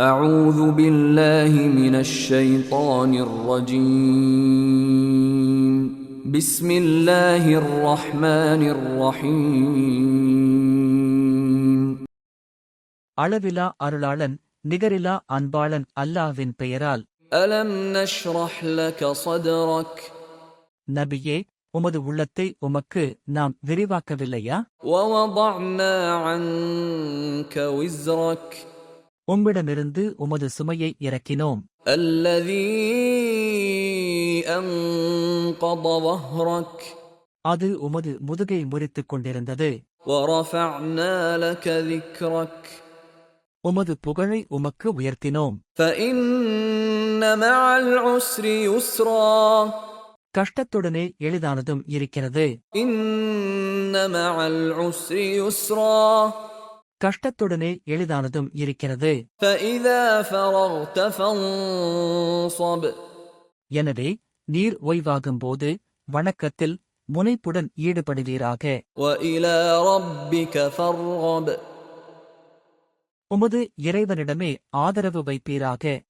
أعوذ بالله من الشيطان الرجيم بسم الله الرحمن الرحيم அளவிலா அருளாளன் நிகரிலா அன்பாளன் அல்லாவின் பெயரால் ألم نشرح لك صدرك நபியே உமது உள்ளத்தை உமக்கு நாம் விரிவாக்கவில்லையா ووضعنا عنك وزرك உம்மிடமிருந்து உமது சுமையை இறக்கினோம். அல்லதி அது உமது முதுகை முறித்துக் கொண்டிருந்தது. உமது புகழை உமக்கு உயர்த்தினோம். கஷ்டத்துடனே எளிதானதும் இருக்கிறது. கஷ்டத்துடனே எளிதானதும் இருக்கிறது. எனவே நீர் ஓய்வாகும் போது வணக்கத்தில் முனைப்புடன் ஈடுபடுவீராக. உமது இறைவனிடமே ஆதரவு வைப்பீராக.